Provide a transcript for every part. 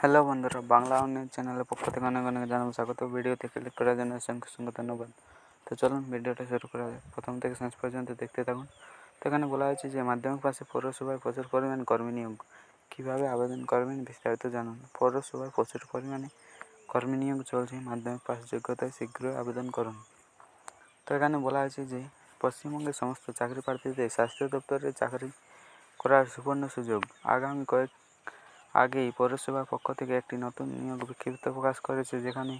Hello বন্ধুরা, বাংলা অন্য চ্যানেলের পক্ষ থেকে অনেক অনেক জানাব স্বাগত। ভিডিওতে ক্লিক করার জন্য অসংখ্য অসংখ্য ধন্যবাদ। তো চলুন ভিডিওটা শুরু করা যায় প্রথম থেকে শেষ পর্যন্ত দেখতে থাকুন। তো এখানে বলা হয়েছে যে, মাধ্যমিক পাশে পৌরসভায় প্রচুর পরিমাণ কর্মী নিয়োগ। কীভাবে আবেদন করবেন বিস্তারিত জানুন। পৌরসভায় প্রচুর পরিমাণে কর্মী নিয়োগ চলছে। মাধ্যমিক পাশ যোগ্যতায় শীঘ্রই আবেদন করুন। তো এখানে বলা হয়েছে যে, পশ্চিমবঙ্গের সমস্ত চাকরি প্রার্থীদের স্বাস্থ্য দপ্তরে চাকরি করার সুবর্ণ সুযোগ। আগামী কয়েক আগেই পৌরসভার পক্ষ থেকে একটি নতুন নিয়োগ বিজ্ঞপ্তি প্রকাশ করেছে, যেখানে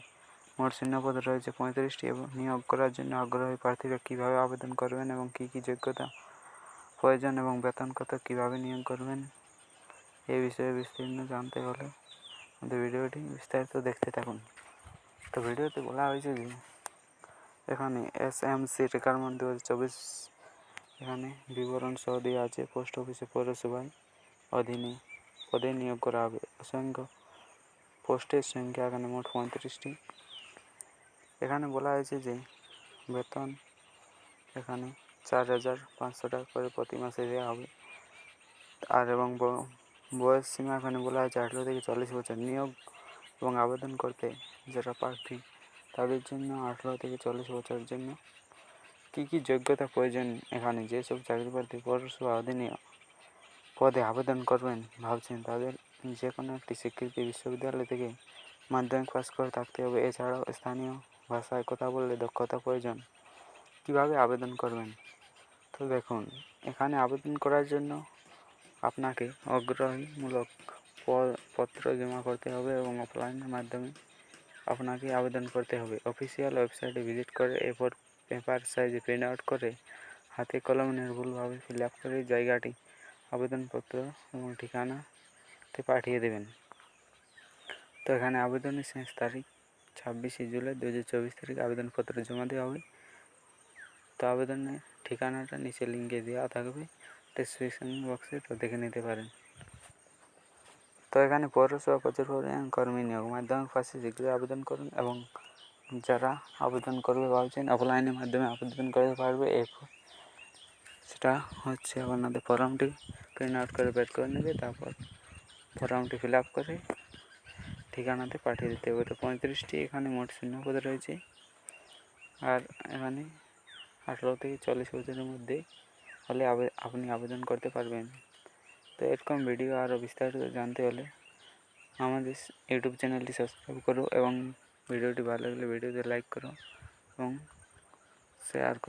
মোট শূন্যপদ রয়েছে পঁয়ত্রিশটি এবং নিয়োগ করার জন্য আগ্রহী প্রার্থীরা কীভাবে আবেদন করবেন এবং কী কী যোগ্যতা প্রয়োজন এবং বেতন কত কীভাবে নিয়োগ করবেন, এ বিষয়ে বিস্তীর্ণ জানতে হলে আমাদের ভিডিওটি বিস্তারিত দেখতে থাকুন। তো ভিডিওতে বলা হয়েছে যে, এখানে এস এম সি রিকারমেন্ট দু হাজার চব্বিশ, এখানে বিবরণ সহ দেওয়া আছে পোস্ট অফিসে পৌরসভায় অধীনে। পদে নিয়োগ করা হবে। অসংখ্য পোস্টের সংখ্যা এখানে মোট পঁয়ত্রিশটি। এখানে বলা হয়েছে যে, বেতন এখানে চার হাজার পাঁচশো টাকা করে প্রতি মাসে দেওয়া হবে। আর এবং বয়স সীমা এখানে বলা হয়েছে আঠেরো থেকে চল্লিশ বছর নিয়োগ এবং আবেদন করতে যারা প্রার্থী, তাদের জন্য আঠেরো থেকে চল্লিশ বছরের জন্য কী কী যোগ্যতা প্রয়োজন এখানে? যেসব চাকরি প্রার্থী পৌরসভা অধীনে পদে আবেদন করবেন ভাবছেন, তাদের যে কোনো একটি স্বীকৃত বিশ্ববিদ্যালয় থেকে মাধ্যমিক পাস করে থাকতে হবে। এছাড়াও স্থানীয় ভাষায় কথা বললে দক্ষতা প্রয়োজন। কীভাবে আবেদন করবেন? তো দেখুন, এখানে আবেদন করার জন্য আপনাকে অগ্রহীমূলক পত্র জমা করতে হবে এবং অফলাইনের মাধ্যমে আপনাকে আবেদন করতে হবে। অফিসিয়াল ওয়েবসাইটে ভিজিট করে এরপর পেপার সাইজে প্রিন্ট আউট করে হাতে কলমে নির্ভুলভাবে ফিল আপ করে জায়গাটি আবেদনপত্র এবং ঠিকানাতে পাঠিয়ে দেবেন। তো এখানে আবেদনের শেষ তারিখ ছাব্বিশে জুলাই দু হাজার চব্বিশ তারিখে আবেদনপত্র জমা দেওয়া হবে। তো আবেদনের ঠিকানাটা নিচে লিঙ্কে দেওয়া থাকবে ডিসক্রিপশন বক্সে তো দেখে নিতে পারেন। তো এখানে পৌরসভা প্রচুর পরিমাণ কর্মী নিয়োগ মাধ্যমিক পাশে শীঘ্রই আবেদন করুন এবং যারা আবেদন করবে ভাবছেন অফলাইনের মাধ্যমে আবেদন করতে পারবে, এরপর সেটা হচ্ছে আপনাদের ফর্মটি প্রিন্ট আউট করে বের করে নেবে, তারপর ফর্মটি ফিল আপ করে ঠিকানাতে পাঠিয়ে দিতে হবে। তো পঁয়ত্রিশটি এখানে মোট শূন্যপদ রয়েছে। আর এখানে আঠেরো থেকে চল্লিশ বছরের মধ্যে হলে আপনি আবেদন করতে পারবেন। তো এরকম ভিডিও আরও বিস্তারিত জানতে হলে আমাদের ইউটিউব চ্যানেলটি সাবস্ক্রাইব করো এবং ভিডিওটি ভালো লাগলে ভিডিওতে লাইক করো এবং শেয়ার করো।